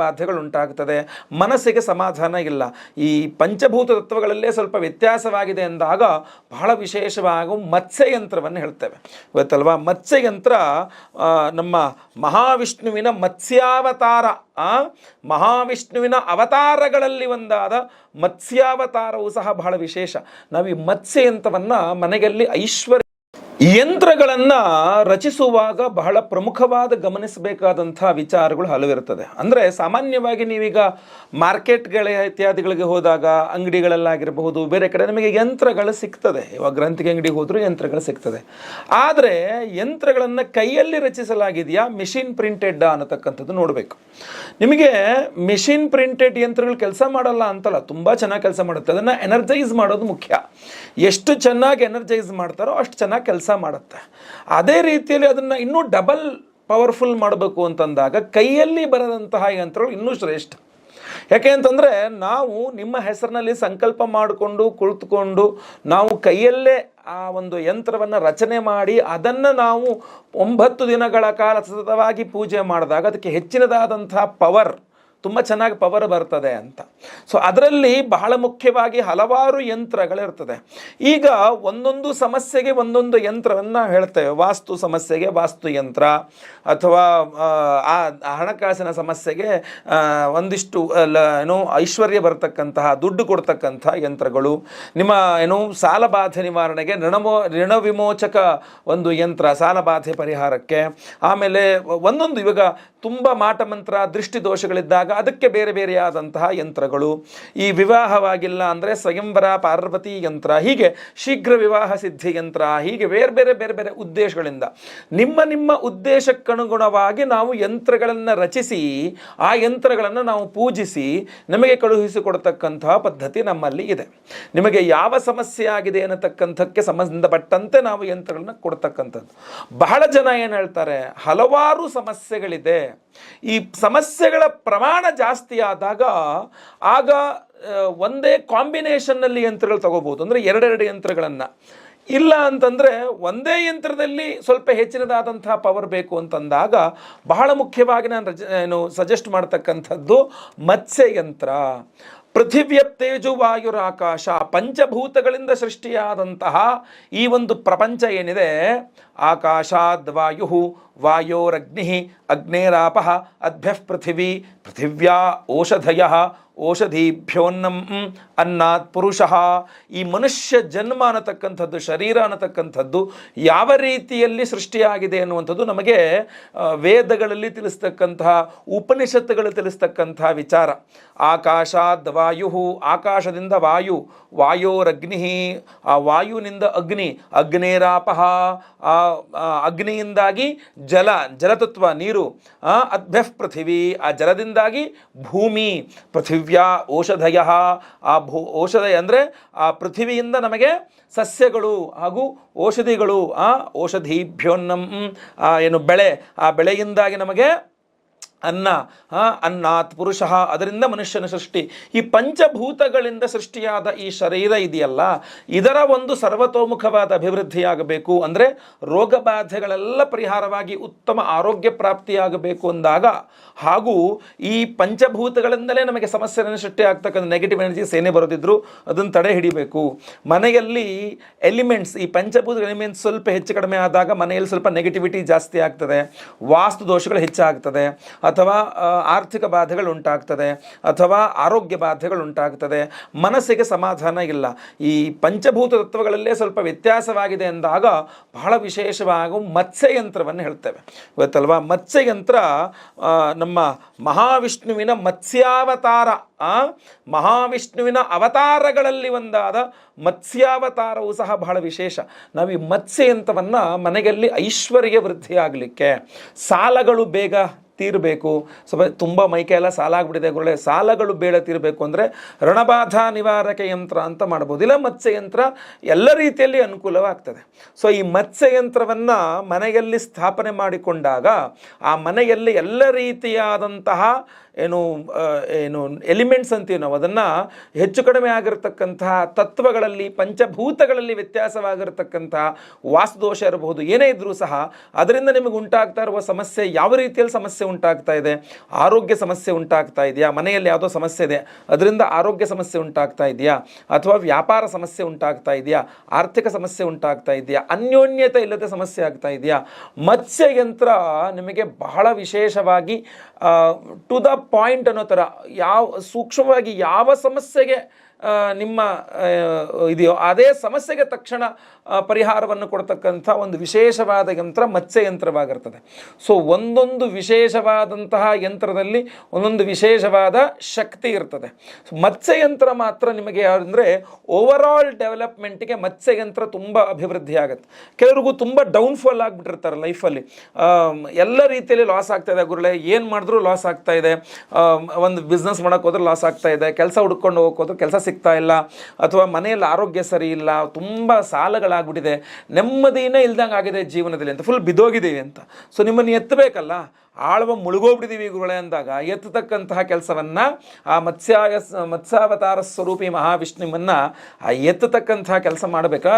ಬಾಧೆಗಳು ಉಂಟಾಗ್ತದೆ ಮನಸ್ಸಿಗೆ ಸಮಾಧಾನ ಇಲ್ಲ. ಈ ಪಂಚಭೂತ ತತ್ವಗಳಲ್ಲೇ ಸ್ವಲ್ಪ ವ್ಯತ್ಯಾಸವಾಗಿದೆ ಎಂದಾಗ ಬಹಳ ವಿಶೇಷವಾಗಿ ಮತ್ಸ್ಯಯಂತ್ರವನ್ನು ಹೇಳ್ತೇವೆ. ಗೊತ್ತಲ್ವಾ? ಮತ್ಸ್ಯಯಂತ್ರ ನಮ್ಮ ಮಹಾವಿಷ್ಣುವಿನ ಮತ್ಸ್ಯಾವತಾರ ಮಹಾವಿಷ್ಣುವಿನ ಅವತಾರಗಳಲ್ಲಿ ಒಂದಾದ ಮತ್ಸ್ಯಾವತಾರವು ಸಹ ಬಹಳ ವಿಶೇಷ. ನಾವು ಈ ಮತ್ಸ್ಯಯಂತ್ರವನ್ನು ಮನೆಯಲ್ಲಿ ಐಶ್ವರ್ಯ ಯಂತ್ರಗಳನ್ನು ರಚಿಸುವಾಗ ಬಹಳ ಪ್ರಮುಖವಾದ ಗಮನಿಸಬೇಕಾದಂಥ ವಿಚಾರಗಳು ಹಲವಿರ್ತದೆ ಅಂದರೆ ಸಾಮಾನ್ಯವಾಗಿ ನೀವೀಗ ಮಾರ್ಕೆಟ್ಗಳ ಇತ್ಯಾದಿಗಳಿಗೆ ಹೋದಾಗ ಅಂಗಡಿಗಳಲ್ಲಾಗಿರಬಹುದು, ಬೇರೆ ಕಡೆ ನಿಮಗೆ ಯಂತ್ರಗಳು ಸಿಗ್ತದೆ. ಇವಾಗ ಗ್ರಂಥಿಗೆ ಅಂಗಡಿಗೆ ಹೋದರೂ ಯಂತ್ರಗಳು ಸಿಗ್ತದೆ. ಆದರೆ ಯಂತ್ರಗಳನ್ನು ಕೈಯಲ್ಲಿ ರಚಿಸಲಾಗಿದೆಯಾ, ಮಿಷಿನ್ ಪ್ರಿಂಟೆಡ್ ಅನ್ನತಕ್ಕಂಥದ್ದು ನೋಡಬೇಕು. ನಿಮಗೆ ಮಿಷಿನ್ ಪ್ರಿಂಟೆಡ್ ಯಂತ್ರಗಳು ಕೆಲಸ ಮಾಡಲ್ಲ ಅಂತಲ್ಲ, ತುಂಬ ಚೆನ್ನಾಗಿ ಕೆಲಸ ಮಾಡುತ್ತೆ. ಅದನ್ನು ಎನರ್ಜೈಸ್ ಮಾಡೋದು ಮುಖ್ಯ. ಎಷ್ಟು ಚೆನ್ನಾಗಿ ಎನರ್ಜೈಸ್ ಮಾಡ್ತಾರೋ ಅಷ್ಟು ಚೆನ್ನಾಗಿ ಕೆಲಸ ಮಾಡುತ್ತೆ. ಅದೇ ರೀತಿಯಲ್ಲಿ ಅದನ್ನು ಇನ್ನೂ ಡಬಲ್ ಪವರ್ಫುಲ್ ಮಾಡಬೇಕು ಅಂತಂದಾಗ ಕೈಯಲ್ಲಿ ಬರದಂತಹ ಯಂತ್ರಗಳು ಇನ್ನೂ ಶ್ರೇಷ್ಠ. ಯಾಕೆ ಅಂತಂದರೆ ನಾವು ನಿಮ್ಮ ಹೆಸರಿನಲ್ಲಿ ಸಂಕಲ್ಪ ಮಾಡಿಕೊಂಡು ಕುಳಿತುಕೊಂಡು ನಾವು ಕೈಯಲ್ಲೇ ಆ ಒಂದು ಯಂತ್ರವನ್ನು ರಚನೆ ಮಾಡಿ ಅದನ್ನು ನಾವು ಒಂಬತ್ತು ದಿನಗಳ ಕಾಲ ಸತತವಾಗಿ ಪೂಜೆ ಮಾಡಿದಾಗ ಅದಕ್ಕೆ ಹೆಚ್ಚಿನದಾದಂತಹ ಪವರ್ ತುಂಬ ಚೆನ್ನಾಗಿ ಪವರ್ ಬರ್ತದೆ ಅಂತ. ಸೊ ಅದರಲ್ಲಿ ಬಹಳ ಮುಖ್ಯವಾಗಿ ಹಲವಾರು ಯಂತ್ರಗಳಿರ್ತದೆ. ಈಗ ಒಂದೊಂದು ಸಮಸ್ಯೆಗೆ ಒಂದೊಂದು ಯಂತ್ರವನ್ನು ಹೇಳ್ತೇವೆ. ವಾಸ್ತು ಸಮಸ್ಯೆಗೆ ವಾಸ್ತು ಯಂತ್ರ ಅಥವಾ ಆ, ಹಣಕಾಸಿನ ಸಮಸ್ಯೆಗೆ ಒಂದಿಷ್ಟು ಏನು ಐಶ್ವರ್ಯ ಬರ್ತಕ್ಕಂತಹ ದುಡ್ಡು ಕೊಡ್ತಕ್ಕಂತಹ ಯಂತ್ರಗಳು ನಿಮ್ಮ ಏನು ಸಾಲಬಾಧೆ ನಿವಾರಣೆಗೆ ಋಣಮೋ ಋಣ ವಿಮೋಚಕ ಒಂದು ಯಂತ್ರ ಸಾಲಬಾಧೆ ಪರಿಹಾರಕ್ಕೆ ಆಮೇಲೆ ಒಂದೊಂದು ಇವಾಗ ತುಂಬ ಮಾಟ ಮಂತ್ರ, ದೃಷ್ಟಿ ದೋಷಗಳಿದ್ದಾಗ ಅದಕ್ಕೆ ಬೇರೆ ಬೇರೆಯಾದಂತಹ ಯಂತ್ರಗಳು. ಈ ವಿವಾಹವಾಗಿಲ್ಲ ಅಂದರೆ ಸ್ವಯಂವರ ಪಾರ್ವತಿ ಯಂತ್ರ, ಹೀಗೆ ಶೀಘ್ರ ವಿವಾಹ ಸಿದ್ಧಿ ಯಂತ್ರ, ಹೀಗೆ ಬೇರೆ ಬೇರೆ ಬೇರೆ ಬೇರೆ ಉದ್ದೇಶಗಳಿಂದ. ನಿಮ್ಮ ನಿಮ್ಮ ಉದ್ದೇಶಕ್ಕನುಗುಣವಾಗಿ ನಾವು ಯಂತ್ರಗಳನ್ನು ರಚಿಸಿ, ಆ ಯಂತ್ರಗಳನ್ನು ನಾವು ಪೂಜಿಸಿ ನಮಗೆ ಕಳುಹಿಸಿಕೊಡ್ತಕ್ಕಂತಹ ಪದ್ಧತಿ ನಮ್ಮಲ್ಲಿ ಇದೆ. ನಿಮಗೆ ಯಾವ ಸಮಸ್ಯೆ ಆಗಿದೆ ಅನ್ನತಕ್ಕಂಥಕ್ಕೆ ಸಂಬಂಧಪಟ್ಟಂತೆ ನಾವು ಯಂತ್ರಗಳನ್ನು ಕೊಡ್ತಕ್ಕಂಥದ್ದು. ಬಹಳ ಜನ ಏನು ಹೇಳ್ತಾರೆ, ಹಲವಾರು ಸಮಸ್ಯೆಗಳಿದೆ. ಈ ಸಮಸ್ಯೆಗಳ ಪ್ರಮಾಣ ಜಾಸ್ತಿ ಆದಾಗ ಆಗ ಒಂದೇ ಕಾಂಬಿನೇಷನ್ನಲ್ಲಿ ಯಂತ್ರಗಳು ತಗೋಬೋದು ಅಂದರೆ ಎರಡೆರಡು ಯಂತ್ರಗಳನ್ನು. ಇಲ್ಲ ಅಂತಂದರೆ ಒಂದೇ ಯಂತ್ರದಲ್ಲಿ ಸ್ವಲ್ಪ ಹೆಚ್ಚಿನದಾದಂತಹ ಪವರ್ ಬೇಕು ಅಂತಂದಾಗ ಬಹಳ ಮುಖ್ಯವಾಗಿ ನಾನು ರಜ, ಏನು ಸಜೆಸ್ಟ್ ಮಾಡ್ತಕ್ಕಂಥದ್ದು ಮತ್ಸ್ಯಯಂತ್ರ. ಪೃಥಿವ್ಯ ತೇಜು ವಾಯುರಾಕಾಶ ಪಂಚಭೂತಗಳಿಂದ ಸೃಷ್ಟಿಯಾದಂತಹ ಈ ಒಂದು ಪ್ರಪಂಚ ಏನಿದೆ? ಆಕಾಶಾದ್ ವಾಯು ವಾಯೋರಗ್ನಿ ಅಗ್ನೇರಾಪ ಅದ್ಭ್ಯ ಪೃಥಿವಿ, ಪೃಥಿವ್ಯಾ ಓಷಧಯ ಓಷಧೀಭ್ಯೋನ್ನಂ ಅನ್ನಾತ್ ಪುರುಷ. ಈ ಮನುಷ್ಯ ಜನ್ಮ ಅನ್ನತಕ್ಕಂಥದ್ದು ಶರೀರ ಅನ್ನತಕ್ಕಂಥದ್ದು ಯಾವ ರೀತಿಯಲ್ಲಿ ಸೃಷ್ಟಿಯಾಗಿದೆ ಅನ್ನುವಂಥದ್ದು ನಮಗೆ ವೇದಗಳಲ್ಲಿ ತಿಳಿಸ್ತಕ್ಕಂತಹ ಉಪನಿಷತ್ತುಗಳು ತಿಳಿಸ್ತಕ್ಕಂತಹ ವಿಚಾರ. ಆಕಾಶಾದ್ ವಾಯು ಆಕಾಶದಿಂದ ವಾಯು ವಾಯೋರಗ್ನಿ ಆ ವಾಯುವಿನಿಂದ ಅಗ್ನಿ ಅಗ್ನೇರಾಪಹ ಆ ಅಗ್ನಿಯಿಂದಾಗಿ ಜಲ ಜಲತತ್ವ ನೀರು ಆ, ಅದ್ಭ್ಯಃ ಪೃಥಿವಿ ಆ ಜಲದಿಂದಾಗಿ ಭೂಮಿ ಪೃಥಿವ್ಯಾ ಔಷಧಯ. ಆ ಭೂ ಔಷಧಯ ಅಂದರೆ ಆ ಪೃಥಿವಿಯಿಂದ ನಮಗೆ ಸಸ್ಯಗಳು ಹಾಗೂ ಔಷಧಿಗಳು, ಆ ಔಷಧೀಭ್ಯೋನ್ನಂ ಏನು ಬೆಳೆ, ಆ ಬೆಳೆಯಿಂದಾಗಿ ನಮಗೆ ಅನ್ನ ಅನ್ನಾತ್ ಪುರುಷ, ಅದರಿಂದ ಮನುಷ್ಯನ ಸೃಷ್ಟಿ. ಈ ಪಂಚಭೂತಗಳಿಂದ ಸೃಷ್ಟಿಯಾದ ಈ ಶರೀರ ಇದೆಯಲ್ಲ, ಇದರ ಒಂದು ಸರ್ವತೋಮುಖವಾದ ಅಭಿವೃದ್ಧಿಯಾಗಬೇಕು. ಅಂದರೆ ರೋಗ ಬಾಧೆಗಳೆಲ್ಲ ಪರಿಹಾರವಾಗಿ ಉತ್ತಮ ಆರೋಗ್ಯ ಪ್ರಾಪ್ತಿಯಾಗಬೇಕು ಅಂದಾಗ, ಹಾಗೂ ಈ ಪಂಚಭೂತಗಳಿಂದಲೇ ನಮಗೆ ಸಮಸ್ಯೆಯನ್ನು ಸೃಷ್ಟಿ ಆಗ್ತಕ್ಕಂಥ ನೆಗೆಟಿವ್ ಎನರ್ಜಿ ಸೇನೆ ಬರೋದಿದ್ರು ಅದನ್ನು ತಡೆ ಹಿಡಿಬೇಕು. ಮನೆಯಲ್ಲಿ ಎಲಿಮೆಂಟ್ಸ್ ಈ ಪಂಚಭೂತ ಎಲಿಮೆಂಟ್ಸ್ ಸ್ವಲ್ಪ ಹೆಚ್ಚು ಕಡಿಮೆ ಆದಾಗ ಮನೆಯಲ್ಲಿ ಸ್ವಲ್ಪ ನೆಗೆಟಿವಿಟಿ ಜಾಸ್ತಿ ಆಗ್ತದೆ. ವಾಸ್ತು ದೋಷಗಳು ಹೆಚ್ಚಾಗ್ತದೆ. ಅಥವಾ ಆರ್ಥಿಕ ಬಾಧೆಗಳು ಉಂಟಾಗ್ತದೆ ಅಥವಾ ಆರೋಗ್ಯ ಬಾಧೆಗಳು ಉಂಟಾಗ್ತದೆ, ಮನಸ್ಸಿಗೆ ಸಮಾಧಾನ ಇಲ್ಲ. ಈ ಪಂಚಭೂತ ತತ್ವಗಳಲ್ಲೇ ಸ್ವಲ್ಪ ವ್ಯತ್ಯಾಸವಾಗಿದೆ ಎಂದಾಗ ಬಹಳ ವಿಶೇಷವಾಗಿ ಮತ್ಸ್ಯಯಂತ್ರವನ್ನು ಹೇಳ್ತೇವೆ. ಗೊತ್ತಲ್ವಾ? ಮತ್ಸ್ಯಯಂತ್ರ ನಮ್ಮ ಮಹಾವಿಷ್ಣುವಿನ ಮತ್ಸ್ಯಾವತಾರ ಮಹಾವಿಷ್ಣುವಿನ ಅವತಾರಗಳಲ್ಲಿ ಒಂದಾದ ಮತ್ಸ್ಯಾವತಾರವು ಸಹ ಬಹಳ ವಿಶೇಷ. ನಾವು ಈ ಮತ್ಸ್ಯಯಂತ್ರವನ್ನು ಮನೆಯಲ್ಲಿ ಐಶ್ವರ್ಯ ವೃದ್ಧಿಯಾಗಲಿಕ್ಕೆ ಸಾಲಗಳು ಬೇಗ ತೀರಬೇಕು. ಸ್ವಲ್ಪ ತುಂಬ ಮೈಕೆಲ್ಲ ಸಾಲ ಆಗ್ಬಿಟ್ಟಿದೆ ಗುರುಳೆ ಸಾಲಗಳು ಬೇಡ ತೀರಬೇಕು ಅಂದರೆ ಋಣಬಾಧ ನಿವಾರಕ ಯಂತ್ರ ಅಂತ ಮಾಡ್ಬೋದು. ಇಲ್ಲ ಮತ್ಸ್ಯಯಂತ್ರ ಎಲ್ಲ ರೀತಿಯಲ್ಲಿ ಅನುಕೂಲವಾಗ್ತದೆ. ಸೊ ಈ ಮತ್ಸ್ಯಯಂತ್ರವನ್ನು ಮನೆಯಲ್ಲಿ ಸ್ಥಾಪನೆ ಮಾಡಿಕೊಂಡಾಗ ಆ ಮನೆಯಲ್ಲಿ ಎಲ್ಲ ರೀತಿಯಾದಂತಹ ಏನು ಏನು ಎಲಿಮೆಂಟ್ಸ್ ಅಂತೀವಿ ನಾವು. ಅದನ್ನು ಹೆಚ್ಚು ಕಡಿಮೆ ಆಗಿರತಕ್ಕಂತಹ ತತ್ವಗಳಲ್ಲಿ, ಪಂಚಭೂತಗಳಲ್ಲಿ ವ್ಯತ್ಯಾಸವಾಗಿರತಕ್ಕಂತಹ ವಾಸದೋಷ ಇರಬಹುದು, ಏನೇ ಇದ್ದರೂ ಸಹ ಅದರಿಂದ ನಿಮಗೆ ಉಂಟಾಗ್ತಾ ಇರುವ ಸಮಸ್ಯೆ ಯಾವ ರೀತಿಯಲ್ಲಿ ಸಮಸ್ಯೆ ಉಂಟಾಗ್ತಾ ಇದೆ, ಆರೋಗ್ಯ ಸಮಸ್ಯೆ ಉಂಟಾಗ್ತಾ ಇದೆಯಾ, ಮನೆಯಲ್ಲಿ ಯಾವುದೋ ಸಮಸ್ಯೆ ಇದೆ, ಅದರಿಂದ ಆರೋಗ್ಯ ಸಮಸ್ಯೆ ಉಂಟಾಗ್ತಾ ಇದೆಯಾ, ಅಥವಾ ವ್ಯಾಪಾರ ಸಮಸ್ಯೆ ಉಂಟಾಗ್ತಾ ಇದೆಯಾ, ಆರ್ಥಿಕ ಸಮಸ್ಯೆ ಉಂಟಾಗ್ತಾ ಇದೆಯಾ, ಅನ್ಯೋನ್ಯತೆ ಇಲ್ಲದೆ ಸಮಸ್ಯೆ ಆಗ್ತಾ ಇದೆಯಾ, ಮತ್ಸ್ಯಯಂತ್ರ ನಿಮಗೆ ಬಹಳ ವಿಶೇಷವಾಗಿ ಟು ದ ಪಾಯಿಂಟ್ ಅನ್ನೋ ಥರ ಯಾವ ಸೂಕ್ಷ್ಮವಾಗಿ ಯಾವ ಸಮಸ್ಯೆಗೆ ನಿಮ್ಮ ಇದೆಯೋ ಅದೇ ಸಮಸ್ಯೆಗೆ ತಕ್ಷಣ ಪರಿಹಾರವನ್ನು ಕೊಡ್ತಕ್ಕಂಥ ಒಂದು ವಿಶೇಷವಾದ ಯಂತ್ರ ಮತ್ಸ್ಯ ಯಂತ್ರವಾಗಿರ್ತದೆ. ಸೊ ಒಂದೊಂದು ವಿಶೇಷವಾದಂತಹ ಯಂತ್ರದಲ್ಲಿ ಒಂದೊಂದು ವಿಶೇಷವಾದ ಶಕ್ತಿ ಇರ್ತದೆ. ಮತ್ಸ್ಯ ಯಂತ್ರ ಮಾತ್ರ ನಿಮಗೆ ಅಂದರೆ ಓವರಾಲ್ ಡೆವಲಪ್ಮೆಂಟ್ಗೆ ಮತ್ಸ್ಯಯಂತ್ರ ತುಂಬ ಅಭಿವೃದ್ಧಿ ಆಗುತ್ತೆ. ಕೆಲವರಿಗೂ ತುಂಬ ಡೌನ್ಫಾಲ್ ಆಗಿಬಿಟ್ಟಿರ್ತಾರೆ ಲೈಫಲ್ಲಿ ಎಲ್ಲ ರೀತಿಯಲ್ಲಿ ಲಾಸ್ ಇದೆ ಗುರುಳೆ ಏನು ಮಾಡಿದ್ರೂ ಲಾಸ್ ಇದೆ. ಒಂದು ಬಿಸ್ನೆಸ್ ಮಾಡೋಕ್ಕೋದ್ರೆ ಲಾಸ್ ಇದೆ. ಕೆಲಸ ಹುಡ್ಕೊಂಡು ಹೋಗೋದು ಕೆಲಸ ಸಿಗ್ತಾ ಇಲ್ಲ, ಅಥವಾ ಮನೆಯಲ್ಲಿ ಆರೋಗ್ಯ ಸರಿ ಇಲ್ಲ, ತುಂಬ ಸಾಲಗಳಾಗ್ಬಿಟ್ಟಿದೆ, ನೆಮ್ಮದಿನೇ ಇಲ್ದಂಗೆ ಆಗಿದೆ ಜೀವನದಲ್ಲಿ ಅಂತ ಫುಲ್ ಬಿದ್ದೋಗಿದ್ದೀವಿ ಅಂತ. ಸೊ ನಿಮ್ಮನ್ನು ಎತ್ತಬೇಕಲ್ಲ? ಆಳವ ಮುಳುಗೋಗ್ಬಿಟ್ಟಿದ್ದೀವಿ ಗುರುಗಳೇ ಅಂದಾಗ, ಎತ್ತತಕ್ಕಂತಹ ಕೆಲಸವನ್ನು ಆ ಮತ್ಸ್ಯಾಯ, ಮತ್ಸ್ಯಾವತಾರ ಸ್ವರೂಪಿ ಮಹಾವಿಷ್ಣುವನ್ನು ಆ ಎತ್ತತಕ್ಕಂತಹ ಕೆಲಸ ಮಾಡಬೇಕಾ?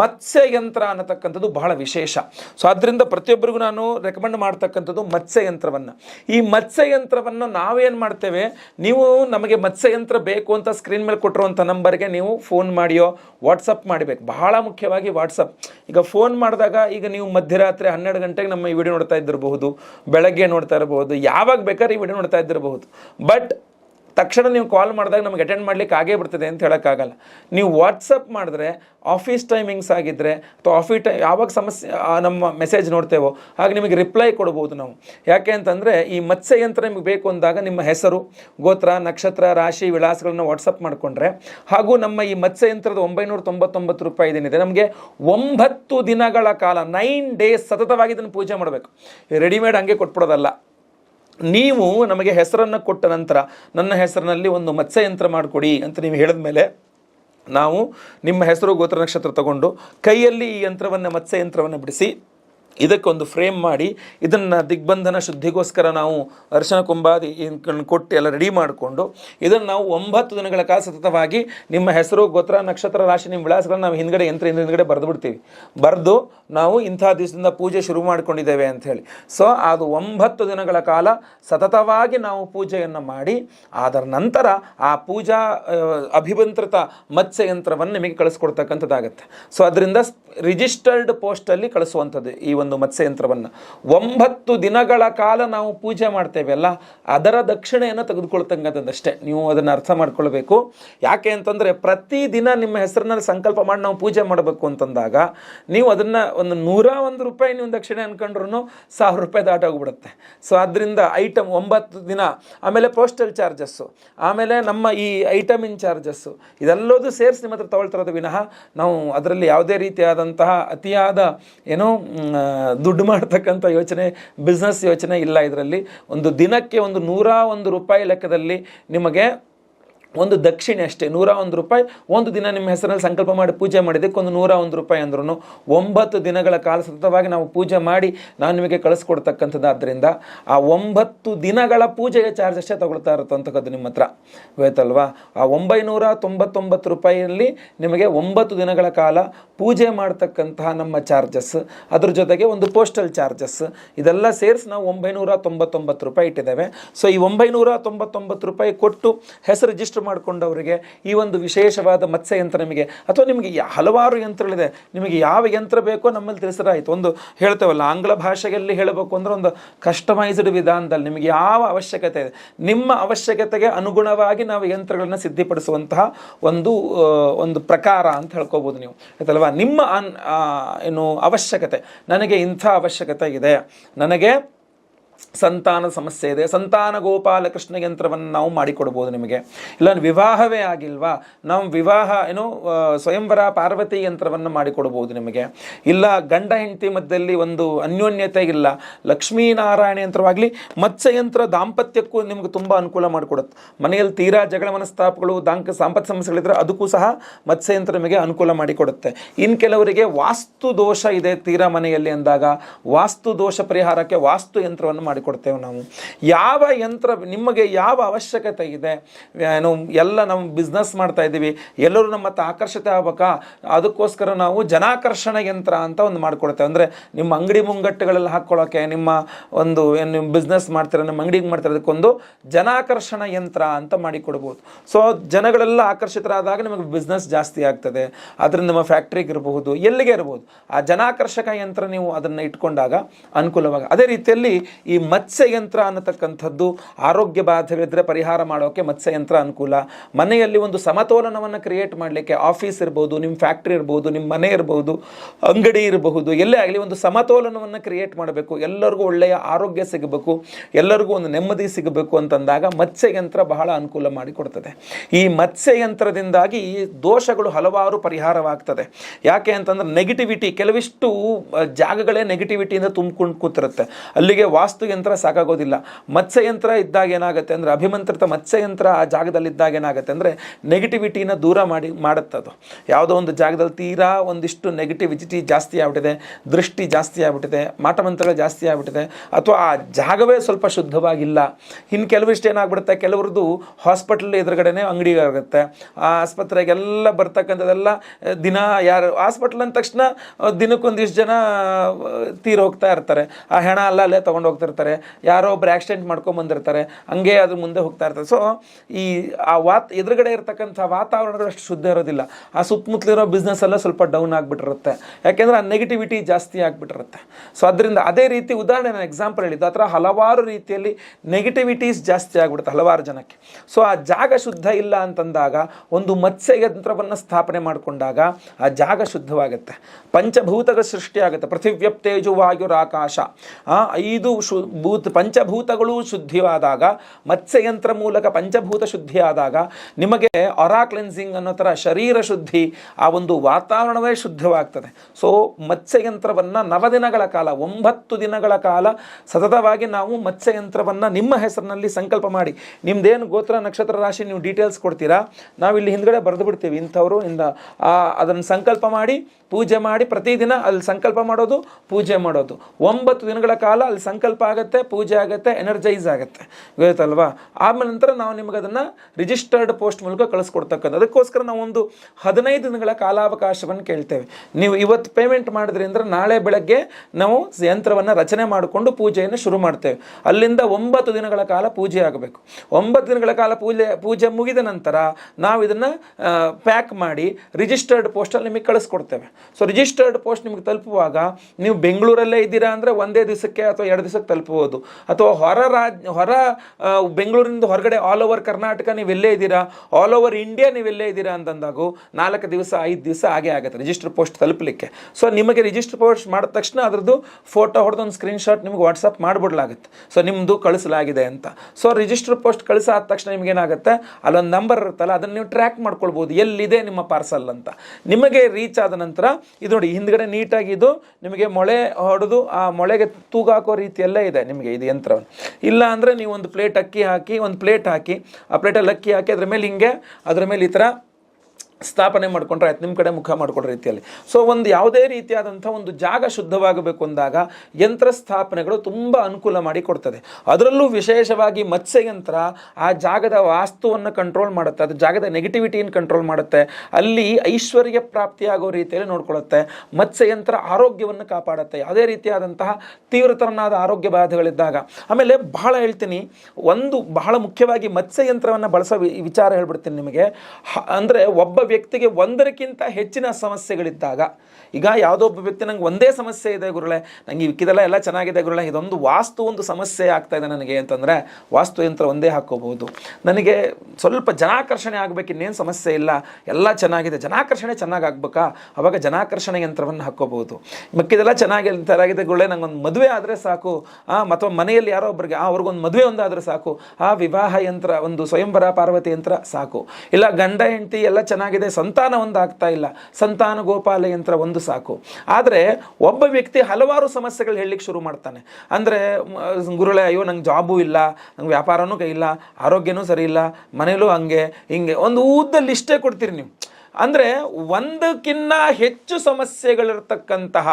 ಮತ್ಸ್ಯಯಂತ್ರ ಅನ್ನತಕ್ಕಂಥದ್ದು ಬಹಳ ವಿಶೇಷ. ಸೊ ಅದರಿಂದ ಪ್ರತಿಯೊಬ್ಬರಿಗೂ ನಾನು ರೆಕಮೆಂಡ್ ಮಾಡ್ತಕ್ಕಂಥದ್ದು ಮತ್ಸ್ಯಯಂತ್ರವನ್ನು. ಈ ಮತ್ಸ್ಯಯಂತ್ರವನ್ನು ನಾವೇನು ಮಾಡ್ತೇವೆ? ನೀವು ನಮಗೆ ಮತ್ಸ್ಯಯಂತ್ರ ಬೇಕು ಅಂತ ಸ್ಕ್ರೀನ್ ಮೇಲೆ ಕೊಟ್ಟಿರುವಂಥ ನಂಬರ್ಗೆ ನೀವು ಫೋನ್ ಮಾಡಿಯೋ ವಾಟ್ಸಪ್ ಮಾಡಬೇಕು. ಬಹಳ ಮುಖ್ಯವಾಗಿ ವಾಟ್ಸಪ್ ಈಗ ಫೋನ್ ಮಾಡಿದಾಗ ಈಗ ನೀವು ಮಧ್ಯರಾತ್ರಿ ಹನ್ನೆರಡು ಗಂಟೆಗೆ ನಮ್ಮ ಈ ವಿಡಿಯೋ ನೋಡ್ತಾ ಇದ್ದಿರಬಹುದು, ಬೆಳಗ್ಗೆ ನೋಡ್ತಾ ಇರಬಹುದು, ಯಾವಾಗ ಬೇಕಾದ್ರೆ ಈ ವಿಡಿಯೋ ನೋಡ್ತಾ ಇದ್ದಿರಬಹುದು. ಬಟ್ ತಕ್ಷಣ ನೀವು ಕಾಲ್ ಮಾಡಿದಾಗ ನಮಗೆ ಅಟೆಂಡ್ ಮಾಡ್ಲಿಕ್ಕೆ ಆಗೇ ಬಿಡ್ತದೆ ಅಂತ ಹೇಳೋಕ್ಕಾಗಲ್ಲ. ನೀವು ವಾಟ್ಸಪ್ ಮಾಡಿದ್ರೆ ಆಫೀಸ್ ಟೈಮಿಂಗ್ಸ್ ಆಗಿದ್ದರೆ ಅಥವಾ ಆಫೀಸ್ ಟೈ ಯಾವಾಗ ಸಮಸ್ಯೆ ನಮ್ಮ ಮೆಸೇಜ್ ನೋಡ್ತೇವೋ, ಆಗ ನಿಮಗೆ ರಿಪ್ಲೈ ಕೊಡ್ಬೋದು ನಾವು. ಯಾಕೆ ಅಂತಂದರೆ, ಈ ಮತ್ಸ್ಯಯಂತ್ರ ನಿಮಗೆ ಬೇಕು ಅಂದಾಗ ನಿಮ್ಮ ಹೆಸರು, ಗೋತ್ರ, ನಕ್ಷತ್ರ, ರಾಶಿ, ವಿಳಾಸಗಳನ್ನು ವಾಟ್ಸಪ್ ಮಾಡಿಕೊಂಡ್ರೆ, ಹಾಗೂ ನಮ್ಮ ಈ ಮತ್ಸ್ಯಯಂತ್ರದ ಒಂಬೈನೂರ ತೊಂಬತ್ತೊಂಬತ್ತು ರೂಪಾಯಿ ಏನಿದೆ ನಮಗೆ ಒಂಬತ್ತು ದಿನಗಳ ಕಾಲ ನೈನ್ ಡೇಸ್ ಸತತವಾಗಿ ಇದನ್ನು ಪೂಜೆ ಮಾಡಬೇಕು. ರೆಡಿಮೇಡ್ ಹಂಗೆ ಕೊಟ್ಬಿಡೋದಲ್ಲ. ನೀವು ನಮಗೆ ಹೆಸರನ್ನು ಕೊಟ್ಟ ನಂತರ ನನ್ನ ಹೆಸರಿನಲ್ಲಿ ಒಂದು ಮತ್ಸ್ಯಯಂತ್ರ ಮಾಡಿಕೊಡಿ ಅಂತ ನೀವು ಹೇಳಿದ ಮೇಲೆ ನಾವು ನಿಮ್ಮ ಹೆಸರು ಗೋತ್ರ ನಕ್ಷತ್ರ ತಗೊಂಡು ಕೈಯಲ್ಲಿ ಈ ಯಂತ್ರವನ್ನು ಮತ್ಸ್ಯಯಂತ್ರವನ್ನು ಬಿಡಿಸಿ ಇದಕ್ಕೊಂದು ಫ್ರೇಮ್ ಮಾಡಿ ಇದನ್ನು ದಿಗ್ಬಂಧನ ಶುದ್ಧಿಗೋಸ್ಕರ ನಾವು ಅರ್ಶನ ಕುಂಬಾದಿ ಕೊಟ್ಟು ಎಲ್ಲ ರೆಡಿ ಮಾಡಿಕೊಂಡು ಇದನ್ನು ನಾವು ಒಂಬತ್ತು ದಿನಗಳ ಕಾಲ ಸತತವಾಗಿ ನಿಮ್ಮ ಹೆಸರು, ಗೋತ್ರ, ನಕ್ಷತ್ರ, ರಾಶಿ, ನಿಮ್ಮ ವಿಳಾಸಗಳನ್ನು ನಾವು ಹಿಂದ್ಗಡೆ, ಯಂತ್ರ ಹಿಂದ್ಗಡೆ ಬರೆದು ಬಿಡ್ತೀವಿ. ಬರೆದು ನಾವು ಇಂಥ ದಿವಸದಿಂದ ಪೂಜೆ ಶುರು ಮಾಡ್ಕೊಂಡಿದ್ದೇವೆ ಅಂಥೇಳಿ ಸೊ ಅದು ಒಂಬತ್ತು ದಿನಗಳ ಕಾಲ ಸತತವಾಗಿ ನಾವು ಪೂಜೆಯನ್ನು ಮಾಡಿ ಅದರ ನಂತರ ಆ ಪೂಜಾ ಅಭಿಮಂತ್ರಿತ ಮತ್ಸ್ಯ ಯಂತ್ರವನ್ನು ನಿಮಗೆ ಕಳಿಸ್ಕೊಡ್ತಕ್ಕಂಥದ್ದಾಗತ್ತೆ. ಸೊ ಅದರಿಂದ ರಿಜಿಸ್ಟರ್ಡ್ ಪೋಸ್ಟಲ್ಲಿ ಕಳಿಸುವಂಥದ್ದು ಈ ಒಂದು ಮತ್ಸ್ಯಯಂತ್ರವನ್ನು. ಒಂಬತ್ತು ದಿನಗಳ ಕಾಲ ನಾವು ಪೂಜೆ ಮಾಡ್ತೇವೆ, ಅಲ್ಲ? ಅದರ ದಕ್ಷಿಣೆಯನ್ನು ತೆಗೆದುಕೊಳ್ತಕ್ಕಂಥದ್ದಷ್ಟೇ. ನೀವು ಅದನ್ನು ಅರ್ಥ ಮಾಡ್ಕೊಳ್ಬೇಕು. ಯಾಕೆ ಅಂತಂದರೆ ಪ್ರತಿದಿನ ನಿಮ್ಮ ಹೆಸರಿನಲ್ಲಿ ಸಂಕಲ್ಪ ಮಾಡಿ ನಾವು ಪೂಜೆ ಮಾಡಬೇಕು ಅಂತಂದಾಗ, ನೀವು ಅದನ್ನು ಒಂದು ನೂರ ಒಂದು ರೂಪಾಯಿ ನೀವು ದಕ್ಷಿಣೆ ಅನ್ಕೊಂಡ್ರೂ ಸಾವಿರ ರೂಪಾಯಿ ದಾಟೋಗ್ಬಿಡುತ್ತೆ. ಸೊ ಅದರಿಂದ ಐಟಮ್ ಒಂಬತ್ತು ದಿನ, ಆಮೇಲೆ ಪೋಸ್ಟಲ್ ಚಾರ್ಜಸ್ಸು ಆಮೇಲೆ ನಮ್ಮ ಈ ಐಟಮಿನ್ ಚಾರ್ಜಸ್ಸು ಇದೆಲ್ಲದೂ ಸೇರಿಸಿ ನಿಮ್ಮ ಹತ್ರ ತಗೊಳ್ತಿರೋದು ವಿನಃ, ನಾವು ಅದರಲ್ಲಿ ಯಾವುದೇ ರೀತಿಯಾದಂತಹ ಅತಿಯಾದ, ಏನೋ ದುಡ್ಡು ಮಾಡ್ತಕ್ಕಂಥ ಯೋಚನೆ ಬಿಸ್ನೆಸ್ ಯೋಚನೆ ಇಲ್ಲ ಇದರಲ್ಲಿ. ಒಂದು ದಿನಕ್ಕೆ ಒಂದು ನೂರ ಒಂದು ರೂಪಾಯಿ ಲೆಕ್ಕದಲ್ಲಿ ನಿಮಗೆ ಒಂದು ದಕ್ಷಿಣೆ ಅಷ್ಟೇ, ನೂರ ಒಂದು ರೂಪಾಯಿ. ಒಂದು ದಿನ ನಿಮ್ಮ ಹೆಸರಲ್ಲಿ ಸಂಕಲ್ಪ ಮಾಡಿ ಪೂಜೆ ಮಾಡಿದ್ದಕ್ಕೆ ಒಂದು ನೂರ ಒಂದು ರೂಪಾಯಿ ಅಂದ್ರೂ ಒಂಬತ್ತು ದಿನಗಳ ಕಾಲ ಸತತವಾಗಿ ನಾವು ಪೂಜೆ ಮಾಡಿ ನಾನು ನಿಮಗೆ ಕಳಿಸ್ಕೊಡ್ತಕ್ಕಂಥದ್ದು ಆದ್ದರಿಂದ ಆ ಒಂಬತ್ತು ದಿನಗಳ ಪೂಜೆಯ ಚಾರ್ಜ್ ಅಷ್ಟೇ ತಗೊಳ್ತಾ ಇರತ್ತಂತಕ್ಕದ್ದು ನಿಮ್ಮ ಹತ್ರ. ಗೊತ್ತಲ್ವಾ ಆ ಒಂಬೈನೂರ ತೊಂಬತ್ತೊಂಬತ್ತು ರೂಪಾಯಿಯಲ್ಲಿ ನಿಮಗೆ ಒಂಬತ್ತು ದಿನಗಳ ಕಾಲ ಪೂಜೆ ಮಾಡ್ತಕ್ಕಂತಹ ನಮ್ಮ ಚಾರ್ಜಸ್. ಅದ್ರ ಜೊತೆಗೆ ಒಂದು ಪೋಸ್ಟಲ್ ಚಾರ್ಜಸ್. ಇದೆಲ್ಲ ಸೇರಿಸಿ ನಾವು ಒಂಬೈನೂರ ತೊಂಬತ್ತೊಂಬತ್ತು ರೂಪಾಯಿ ಇಟ್ಟಿದ್ದೇವೆ. ಸೊ ಈ ಒಂಬೈನೂರ ತೊಂಬತ್ತೊಂಬತ್ತು ರೂಪಾಯಿ ಕೊಟ್ಟು ಹೆಸರು ರಿಜಿಸ್ಟರ್ ಮಾಡಿಕೊಂಡವರಿಗೆ ಈ ಒಂದು ವಿಶೇಷವಾದ ಮತ್ಸ್ಯ ಯಂತ್ರ ನಿಮಗೆ, ಅಥವಾ ನಿಮಗೆ ಹಲವಾರು ಯಂತ್ರಗಳಿದೆ, ನಿಮಗೆ ಯಾವ ಯಂತ್ರ ಬೇಕೋ ನಮ್ಮಲ್ಲಿ ತಿಳಿಸಲಾಯಿತು. ಒಂದು ಹೇಳ್ತೇವಲ್ಲ, ಆಂಗ್ಲ ಭಾಷೆಯಲ್ಲಿ ಹೇಳಬೇಕು ಅಂದ್ರೆ ಒಂದು ಕಸ್ಟಮೈಸ್ಡ್ ವಿಧಾನದಲ್ಲಿ ನಿಮಗೆ ಯಾವ ಅವಶ್ಯಕತೆ ಇದೆ, ನಿಮ್ಮ ಅವಶ್ಯಕತೆಗೆ ಅನುಗುಣವಾಗಿ ನಾವು ಯಂತ್ರಗಳನ್ನು ಸಿದ್ಧಪಡಿಸುವಂತಹ ಒಂದು ಒಂದು ಪ್ರಕಾರ ಅಂತ ಹೇಳ್ಕೋಬೋದು ನೀವು. ಆಯ್ತಲ್ವಾ? ನಿಮ್ಮ ಏನು ಅವಶ್ಯಕತೆ, ನನಗೆ ಇಂಥ ಅವಶ್ಯಕತೆ ಇದೆ. ನನಗೆ ಸಂತಾನ ಸಮಸ್ಯೆ ಇದೆ. ಸಂತಾನ ಗೋಪಾಲ ಕೃಷ್ಣ ಯಂತ್ರವನ್ನು ನಾವು ಮಾಡಿಕೊಡ್ಬೋದು ನಿಮಗೆ. ಇಲ್ಲ, ವಿವಾಹವೇ ಆಗಿಲ್ವಾ? ನಾವು ವಿವಾಹ, ಏನು ಸ್ವಯಂವರ ಪಾರ್ವತಿ ಯಂತ್ರವನ್ನು ಮಾಡಿಕೊಡ್ಬೋದು ನಿಮಗೆ. ಇಲ್ಲ, ಗಂಡ ಹೆಂಡತಿ ಮಧ್ಯದಲ್ಲಿ ಒಂದು ಅನ್ಯೋನ್ಯತೆ ಇಲ್ಲ. ಲಕ್ಷ್ಮೀನಾರಾಯಣ ಯಂತ್ರವಾಗಲಿ ಮತ್ಸ್ಯಯಂತ್ರ ದಾಂಪತ್ಯಕ್ಕೂ ನಿಮಗೆ ತುಂಬ ಅನುಕೂಲ ಮಾಡಿಕೊಡುತ್ತೆ. ಮನೆಯಲ್ಲಿ ತೀರಾ ಜಗಳ ಮನಸ್ತಾಪಗಳು, ದಾಂಕ ಸಾಂಪತ್ ಸಮಸ್ಯೆಗಳಿದ್ರೆ ಅದಕ್ಕೂ ಸಹ ಮತ್ಸ್ಯಯಂತ್ರ ನಿಮಗೆ ಅನುಕೂಲ ಮಾಡಿಕೊಡುತ್ತೆ. ಇನ್ನು ಕೆಲವರಿಗೆ ವಾಸ್ತು ದೋಷ ಇದೆ ತೀರಾ ಮನೆಯಲ್ಲಿ ಅಂದಾಗ. ವಾಸ್ತು ದೋಷ ಪರಿಹಾರಕ್ಕೆ ವಾಸ್ತು ಯಂತ್ರವನ್ನು ಮಾಡಿಕೊಡ್ತೇವೆ ನಾವು. ಯಾವ ಯಂತ್ರ, ನಿಮಗೆ ಯಾವ ಅವಶ್ಯಕತೆ ಇದೆ? ಏನು, ಎಲ್ಲ ನಾವು ಬಿಸ್ನೆಸ್ ಮಾಡ್ತಾ ಇದ್ದೀವಿ. ಎಲ್ಲರೂ ನಮ್ಮ ಹತ್ರ ಆಕರ್ಷಿತ ಆಗ್ಬೇಕಾ? ಅದಕ್ಕೋಸ್ಕರ ನಾವು ಜನಾಕರ್ಷಣ ಯಂತ್ರ ಅಂತ ಒಂದು ಮಾಡಿಕೊಡ್ತೇವೆ. ಅಂದರೆ ನಿಮ್ಮ ಅಂಗಡಿ ಮುಂಗಟ್ಟುಗಳಲ್ಲಿ ಹಾಕ್ಕೊಳ್ಳೋಕ್ಕೆ ನಿಮ್ಮ ಒಂದು ಏನು ನಿಮ್ಮ ಬಿಸ್ನೆಸ್ ಮಾಡ್ತೀರ, ನಿಮ್ಮ ಅಂಗಡಿಗೆ ಮಾಡ್ತೀರ, ಅದಕ್ಕೊಂದು ಜನಾಕರ್ಷಣ ಯಂತ್ರ ಅಂತ ಮಾಡಿಕೊಡ್ಬೋದು. ಸೊ ಜನಗಳೆಲ್ಲ ಆಕರ್ಷಿತರಾದಾಗ ನಿಮಗೆ ಬಿಸ್ನೆಸ್ ಜಾಸ್ತಿ ಆಗ್ತದೆ. ಅದರಿಂದ ನಮ್ಮ ಫ್ಯಾಕ್ಟ್ರಿಗೆ ಇರಬಹುದು, ಎಲ್ಲಿಗೆ ಇರಬಹುದು. ಆ ಜನಾಕರ್ಷಕ ಯಂತ್ರ ನೀವು ಅದನ್ನು ಇಟ್ಕೊಂಡಾಗ ಅನುಕೂಲವಾಗ, ಅದೇ ರೀತಿಯಲ್ಲಿ ಈ ಮತ್ಸ್ಯ ಯಂತ್ರ ಅನ್ನತಕ್ಕಂಥದ್ದು ಆರೋಗ್ಯ ಬಾಧೆಗಳಿದ್ದರೆ ಪರಿಹಾರ ಮಾಡೋಕ್ಕೆ ಮತ್ಸ್ಯಯಂತ್ರ ಅನುಕೂಲ. ಮನೆಯಲ್ಲಿ ಒಂದು ಸಮತೋಲನವನ್ನು ಕ್ರಿಯೇಟ್ ಮಾಡಲಿಕ್ಕೆ ಆಫೀಸ್ ಇರ್ಬೋದು ನಿಮ್ಮ ಫ್ಯಾಕ್ಟ್ರಿ ಇರ್ಬೋದು ನಿಮ್ಮ ಮನೆ ಇರಬಹುದು ಅಂಗಡಿ ಇರಬಹುದು, ಎಲ್ಲೇ ಆಗಲಿ ಒಂದು ಸಮತೋಲನವನ್ನು ಕ್ರಿಯೇಟ್ ಮಾಡಬೇಕು. ಎಲ್ಲರಿಗೂ ಒಳ್ಳೆಯ ಆರೋಗ್ಯ ಸಿಗಬೇಕು, ಎಲ್ಲರಿಗೂ ಒಂದು ನೆಮ್ಮದಿ ಸಿಗಬೇಕು ಅಂತಂದಾಗ ಮತ್ಸ್ಯಯಂತ್ರ ಬಹಳ ಅನುಕೂಲ ಮಾಡಿಕೊಡ್ತದೆ ಈ ಮತ್ಸ್ಯಯಂತ್ರದಿಂದಾಗಿ ಈ ದೋಷಗಳು ಹಲವಾರು ಪರಿಹಾರವಾಗ್ತದೆ. ಯಾಕೆ ಅಂತಂದ್ರೆ ನೆಗೆಟಿವಿಟಿ ಕೆಲವಿಷ್ಟು ಜಾಗಗಳೇ ನೆಗೆಟಿವಿಟಿಯಿಂದ ತುಂಬಿಕೊಂಡು ಕೂತಿರುತ್ತೆ. ಅಲ್ಲಿಗೆ ವಾಸ್ತು ಯಂತ್ರ ಸಾಕಾಗೋದಿಲ್ಲ. ಮತ್ಸ್ಯಯಂತ್ರ ಇದ್ದಾಗ ಏನಾಗುತ್ತೆ ಅಂದರೆ, ಅಭಿಮಂತ್ರಿತ ಮತ್ಸ್ಯಯಂತ್ರ ಆ ಜಾಗದಲ್ಲಿದ್ದಾಗ ಏನಾಗುತ್ತೆ ಅಂದರೆ ನೆಗೆಟಿವಿಟಿನ ದೂರ ಮಾಡಿ ಮಾಡುತ್ತೆ ಅದು ಯಾವುದೋ ಒಂದು ಜಾಗದಲ್ಲಿ ತೀರಾ ಒಂದಿಷ್ಟು ನೆಗೆಟಿವಿಟಿ ಜಾಸ್ತಿ ಆಗ್ಬಿಟ್ಟಿದೆ, ದೃಷ್ಟಿ ಜಾಸ್ತಿ ಆಗ್ಬಿಟ್ಟಿದೆ, ಮಾಟಮಂತ್ರಗಳು ಜಾಸ್ತಿ ಆಗ್ಬಿಟ್ಟಿದೆ, ಅಥವಾ ಆ ಜಾಗವೇ ಸ್ವಲ್ಪ ಶುದ್ಧವಾಗಿಲ್ಲ. ಇನ್ನು ಕೆಲವಿಷ್ಟು ಏನಾಗ್ಬಿಡುತ್ತೆ, ಕೆಲವ್ರದ್ದು ಹಾಸ್ಪಿಟಲ್ ಎದುರುಗಡೆನೇ ಅಂಗಡಿ ಆಗುತ್ತೆ ಆ ಆಸ್ಪತ್ರೆಗೆಲ್ಲ ಬರ್ತಕ್ಕಂಥದ್ದೆಲ್ಲ, ದಿನ ಯಾರು, ಹಾಸ್ಪಿಟ್ಲ್ ಅಂದ ತಕ್ಷಣ ದಿನಕ್ಕೊಂದಿಷ್ಟು ಜನ ತೀರ್ ಹೋಗ್ತಾ ಇರ್ತಾರೆ. ಆ ಹೆಣ ಅಲ್ಲ ಅಲ್ಲೇ ತೊಗೊಂಡು ಹೋಗ್ತಿರ್ತಾರೆ ಯಾರೋ ಒಬ್ರು ಆಕ್ಸಿಡೆಂಟ್ ಮಾಡ್ಕೊಂಬಂದಿರ್ತಾರೆ ಹಂಗೆ ಅದು ಮುಂದೆ ಹೋಗ್ತಾ ಇರ್ತಾರೆ ಸೊ ಈ ಆ ವಾತ್, ಎದುರುಗಡೆ ಇರ್ತಕ್ಕಂಥ ವಾತಾವರಣಗಳು ಅಷ್ಟು ಶುದ್ಧ ಇರೋದಿಲ್ಲ. ಆ ಸುತ್ತಮುತ್ತಲಿರೋ ಬಿಸ್ನೆಸ್ ಎಲ್ಲ ಸ್ವಲ್ಪ ಡೌನ್ ಆಗಿಬಿಟ್ಟಿರುತ್ತೆ. ಯಾಕೆಂದ್ರೆ ಆ ನೆಗೆಟಿವಿಟಿ ಜಾಸ್ತಿ ಆಗಿಬಿಟ್ಟಿರುತ್ತೆ. ಸೊ ಅದರಿಂದ ಅದೇ ರೀತಿ ಉದಾಹರಣೆ ನಾನು ಎಕ್ಸಾಂಪಲ್ ಹೇಳಿದ್ದು. ಆ ಥರ ಹಲವಾರು ರೀತಿಯಲ್ಲಿ ನೆಗೆಟಿವಿಟೀಸ್ ಜಾಸ್ತಿ ಆಗಿಬಿಡುತ್ತೆ ಹಲವಾರು ಜನಕ್ಕೆ. ಸೊ ಆ ಜಾಗ ಶುದ್ಧ ಇಲ್ಲ ಅಂತಂದಾಗ, ಒಂದು ಮತ್ಸ್ಯ ಯಂತ್ರವನ್ನು ಸ್ಥಾಪನೆ ಮಾಡಿಕೊಂಡಾಗ ಆ ಜಾಗ ಶುದ್ಧವಾಗುತ್ತೆ. ಪಂಚಭೂತಗಳ ಸೃಷ್ಟಿ ಆಗುತ್ತೆ ಪೃಥಿವ್ಯಪ್ ತೇಜು ವಾಯುರ್ ಆಕಾಶ ಆ ಐದು ಶು ಭೂತ ಪಂಚಭೂತಗಳು ಶುದ್ಧಿಯಾದಾಗ ಮತ್ಸ್ಯಯಂತ್ರ ಮೂಲಕ ಪಂಚಭೂತ ಶುದ್ಧಿ ಆದಾಗ ನಿಮಗೆ ಅರಾ ಕ್ಲೆನ್ಸಿಂಗ್ ಅನ್ನೋ ಥರ ಶರೀರ ಶುದ್ಧಿ ಆ ಒಂದು ವಾತಾವರಣವೇ ಶುದ್ಧವಾಗ್ತದೆ. ಸೊ ಮತ್ಸ್ಯಯಂತ್ರವನ್ನು ನವದಿನಗಳ ಕಾಲ, ಒಂಬತ್ತು ದಿನಗಳ ಕಾಲ ಸತತವಾಗಿ ನಾವು ಮತ್ಸ್ಯಯಂತ್ರವನ್ನು ನಿಮ್ಮ ಹೆಸರಿನಲ್ಲಿ ಸಂಕಲ್ಪ ಮಾಡಿ. ನಿಮ್ಮದೇನು ಗೋತ್ರ, ನಕ್ಷತ್ರ ರಾಶಿ ನೀವು ಡೀಟೇಲ್ಸ್ ಕೊಡ್ತೀರಾ? ನಾವು ಇಲ್ಲಿ ಹಿಂದ್ಗಡೆ ಬರೆದು ಬಿಡ್ತೀವಿ. ಇಂಥವರು ಇಂದ ಅದನ್ನು ಸಂಕಲ್ಪ ಮಾಡಿ, ಪೂಜೆ ಮಾಡಿ, ಪ್ರತಿದಿನ ಅಲ್ಲಿ ಸಂಕಲ್ಪ ಮಾಡೋದು, ಪೂಜೆ ಮಾಡೋದು. ಒಂಬತ್ತು ದಿನಗಳ ಕಾಲ ಅಲ್ಲಿ ಸಂಕಲ್ಪ ಆಗುತ್ತೆ, ಪೂಜೆ ಆಗುತ್ತೆ ಎನರ್ಜೈಸ್ ಆಗುತ್ತೆ. ಗೊತ್ತಲ್ವಾ ಆಮೇಲೆ ನಂತರ ನಾವು ನಿಮಗೆ ಅದನ್ನು ರಿಜಿಸ್ಟರ್ಡ್ ಪೋಸ್ಟ್ ಮೂಲಕ ಕಳಿಸ್ಕೊಡ್ತಕ್ಕಂಥ ಅದಕ್ಕೋಸ್ಕರ ನಾವು ಒಂದು ಹದಿನೈದು ದಿನಗಳ ಕಾಲಾವಕಾಶವನ್ನು ಕೇಳ್ತೇವೆ. ನೀವು ಇವತ್ತು ಪೇಮೆಂಟ್ ಮಾಡಿದ್ರಿಂದ ನಾಳೆ ಬೆಳಗ್ಗೆ ನಾವು ಯಂತ್ರವನ್ನು ರಚನೆ ಮಾಡಿಕೊಂಡು ಪೂಜೆಯನ್ನು ಶುರು ಮಾಡ್ತೇವೆ. ಅಲ್ಲಿಂದ ಒಂಬತ್ತು ದಿನಗಳ ಕಾಲ ಪೂಜೆ ಆಗಬೇಕು. ಒಂಬತ್ತು ದಿನಗಳ ಕಾಲ ಪೂಜೆ ಪೂಜೆ ಮುಗಿದ ನಂತರ ನಾವು ಇದನ್ನು ಪ್ಯಾಕ್ ಮಾಡಿ ರಿಜಿಸ್ಟರ್ಡ್ ಪೋಸ್ಟಲ್ಲಿ ನಿಮಗೆ ಕಳಿಸ್ಕೊಡ್ತೇವೆ. ಸೊ ರಿಜಿಸ್ಟರ್ಡ್ ಪೋಸ್ಟ್ ನಿಮಗೆ ತಲುಪುವಾಗ ನೀವು ಬೆಂಗಳೂರಲ್ಲೇ ಇದ್ದೀರಾ ಅಂದರೆ ಒಂದೇ ದಿವಸಕ್ಕೆ ಅಥವಾ ಎರಡು ದಿವಸಕ್ಕೆ ತಲುಪಬಹುದು ಅಥವಾ ಹೊರ ರಾಜ್, ಹೊರ ಬೆಂಗಳೂರಿನಿಂದ ಹೊರಗಡೆ ಆಲ್ ಓವರ್ ಕರ್ನಾಟಕ ನೀವೆಲ್ಲೇ ಇದ್ದೀರಾ? ಆಲ್ ಓವರ್ ಇಂಡಿಯಾ ನೀವೆಲ್ಲೇ ಇದ್ದೀರಾ ಅಂತಂದಾಗೂ ನಾಲ್ಕು ದಿವಸ, ಐದು ದಿವಸ ಹಾಗೆ ಆಗುತ್ತೆ. ರಿಜಿಸ್ಟರ್ ಪೋಸ್ಟ್ ತಲುಪಲಿಕ್ಕೆ. ಸೊ ನಿಮಗೆ ರಿಜಿಸ್ಟರ್ ಪೋಸ್ಟ್ ಮಾಡಿದ ತಕ್ಷಣ ಅದರದ್ದು ಫೋಟೋ ಹೊಡೆದು ಒಂದು ಸ್ಕ್ರೀನ್ಶಾಟ್ ನಿಮ್ಗೆ ವಾಟ್ಸಪ್ ಮಾಡಿಬಿಡ್ಲಾಗುತ್ತೆ. ಸೊ ನಿಮ್ಮದು ಕಳಿಸಲಾಗಿದೆ ಅಂತ. ಸೊ ರಿಜಿಸ್ಟರ್ ಪೋಸ್ಟ್ ಕಳಿಸಾದ ತಕ್ಷಣ ನಿಮಗೇನಾಗುತ್ತೆ? ಅಲ್ಲೊಂದು ನಂಬರ್ ಇರುತ್ತಲ್ಲ, ಅದನ್ನು ನೀವು ಟ್ರ್ಯಾಕ್ ಮಾಡ್ಕೊಳ್ಬೋದು. ಎಲ್ಲಿದೆ ನಿಮ್ಮ ಪಾರ್ಸಲ್ ಅಂತ. ನಿಮಗೆ ರೀಚ್ ಆದ ನಂತರ, ಇದು ನೋಡಿ ಹಿಂದ್ಗಡೆ ನೀಟಾಗಿ ಇದು ನಿಮಗೆ ಮೊಳೆ ಹೊಡೆದು, ಆ ಮೊಳೆಗೆ ತೂಗಾಕೋ ರೀತಿಯಲ್ಲೇ ಇದೆ ನಿಮಗೆ ಇದು ಯಂತ್ರವನ್ನು. ಇಲ್ಲ ಅಂದರೆ ನೀವು ಒಂದು ಪ್ಲೇಟ್ ಅಕ್ಕಿ ಹಾಕಿ, ಒಂದು ಪ್ಲೇಟ್ ಹಾಕಿ, ಆ ಪ್ಲೇಟಲ್ಲಿ ಅಕ್ಕಿ ಹಾಕಿ, ಅದ್ರ ಮೇಲೆ ಹಿಂಗೆ, ಅದ್ರ ಮೇಲೆ ಈ ಥರ ಸ್ಥಾಪನೆ ಮಾಡ್ಕೊಂಡ್ರೆ ಆಯ್ತು ನಿಮ್ಮ ಕಡೆ ಮುಖ ಮಾಡ್ಕೊಡೋ ರೀತಿಯಲ್ಲಿ. ಸೊ ಒಂದು ಯಾವುದೇ ರೀತಿಯಾದಂಥ ಒಂದು ಜಾಗ ಶುದ್ಧವಾಗಬೇಕು ಅಂದಾಗ ಯಂತ್ರ ಸ್ಥಾಪನೆಗಳು ತುಂಬ ಅನುಕೂಲ ಮಾಡಿ ಕೊಡ್ತದೆ. ಅದರಲ್ಲೂ ವಿಶೇಷವಾಗಿ ಮತ್ಸ್ಯಯಂತ್ರ ಆ ಜಾಗದ ವಾಸ್ತುವನ್ನು ಕಂಟ್ರೋಲ್ ಮಾಡುತ್ತೆ, ಅದು ಜಾಗದ ನೆಗೆಟಿವಿಟಿಯನ್ನು ಕಂಟ್ರೋಲ್ ಮಾಡುತ್ತೆ, ಅಲ್ಲಿ ಐಶ್ವರ್ಯ ಪ್ರಾಪ್ತಿಯಾಗೋ ರೀತಿಯಲ್ಲಿ ನೋಡ್ಕೊಳ್ಳುತ್ತೆ, ಮತ್ಸ್ಯಯಂತ್ರ ಆರೋಗ್ಯವನ್ನು ಕಾಪಾಡುತ್ತೆ, ಯಾವುದೇ ರೀತಿಯಾದಂತಹ ತೀವ್ರತರನಾದ ಆರೋಗ್ಯ ಬಾಧೆಗಳಿದ್ದಾಗ. ಆಮೇಲೆ ಬಹಳ ಹೇಳ್ತೀನಿ, ಒಂದು ಬಹಳ ಮುಖ್ಯವಾಗಿ ಮತ್ಸ್ಯಯಂತ್ರವನ್ನು ಬಳಸೋ ವಿಚಾರ ಹೇಳ್ಬಿಡ್ತೀನಿ ನಿಮಗೆ. ಅಂದರೆ ಒಬ್ಬ ವ್ಯಕ್ತಿಗೆ ಒಂದರಕ್ಕಿಂತ ಹೆಚ್ಚಿನ ಸಮಸ್ಯೆಗಳಿದ್ದಾಗ, ಈಗ ಯಾವುದೋ ಒಬ್ಬ ವ್ಯಕ್ತಿ ನಂಗೆ ಒಂದೇ ಸಮಸ್ಯೆ ಇದೆ ಗುರುಳೆ ನಂಗೆ ಇಕ್ಕಿದೆಲ್ಲ ಎಲ್ಲ ಚೆನ್ನಾಗಿದೆ ಗುರುಳೆ ಇದೊಂದು ವಾಸ್ತು ಒಂದು ಸಮಸ್ಯೆ ಆಗ್ತಾ ಇದೆ ನನಗೆ ಅಂತಂದರೆ, ವಾಸ್ತು ಯಂತ್ರ ಒಂದೇ ಹಾಕ್ಕೋಬಹುದು. ನನಗೆ ಸ್ವಲ್ಪ ಜನಾಕರ್ಷಣೆ ಆಗಬೇಕು, ಇನ್ನೇನು ಸಮಸ್ಯೆ ಇಲ್ಲ, ಎಲ್ಲ ಚೆನ್ನಾಗಿದೆ, ಜನಾಕರ್ಷಣೆ ಚೆನ್ನಾಗಿ ಆಗ್ಬೇಕಾ? ಅವಾಗ ಜನಾಕರ್ಷಣೆ ಯಂತ್ರವನ್ನು ಹಾಕ್ಕೋಬಹುದು. ಮಿಕ್ಕಿದೆಲ್ಲ ಚೆನ್ನಾಗಿ ಚೆನ್ನಾಗಿದೆ ಗುರುಳೆ ಒಂದು ಮದುವೆ ಆದರೆ ಸಾಕು ಅಥವಾ ಮನೆಯಲ್ಲಿ ಯಾರೋ ಒಬ್ಬರಿಗೆ ಆ, ಅವ್ರಿಗೊಂದು ಮದುವೆ ಒಂದಾದರೆ ಸಾಕು, ಆ, ವಿವಾಹ ಯಂತ್ರ, ಒಂದು ಸ್ವಯಂವರ ಪಾರ್ವತಿ ಯಂತ್ರ ಸಾಕು. ಇಲ್ಲ ಗಂಡ, ಹೆಂಡತಿ ಎಲ್ಲ ಚೆನ್ನಾಗಿದೆ ಸಂತಾನ ಒಂದು ಆಗ್ತಾ ಇಲ್ಲ. ಸಂತಾನ ಗೋಪಾಲ ಯಂತ್ರ ಒಂದು ಸಾಕು. ಆದರೆ ಒಬ್ಬ ವ್ಯಕ್ತಿ ಹಲವಾರು ಸಮಸ್ಯೆಗಳು ಹೇಳಲಿಕ್ಕೆ ಶುರು ಮಾಡ್ತಾನೆ. ಅಂದರೆ ಗುರುಳೆ ಅಯ್ಯೋ, ನಂಗೆ ಜಾಬೂ ಇಲ್ಲ, ನಂಗೆ ವ್ಯಾಪಾರನೂ ಕೈ ಇಲ್ಲ, ಆರೋಗ್ಯನೂ ಸರಿ ಇಲ್ಲ, ಮನೇಲೂ ಹಂಗೆ, ಹಿಂಗೆ, ಒಂದು ಉದ್ದ ಲಿಸ್ಟೇ ಕೊಡ್ತೀರಿ ನೀವು. ಅಂದರೆ ಒಂದಕ್ಕಿನ್ನ ಹೆಚ್ಚು ಸಮಸ್ಯೆಗಳಿರ್ತಕ್ಕಂತಹ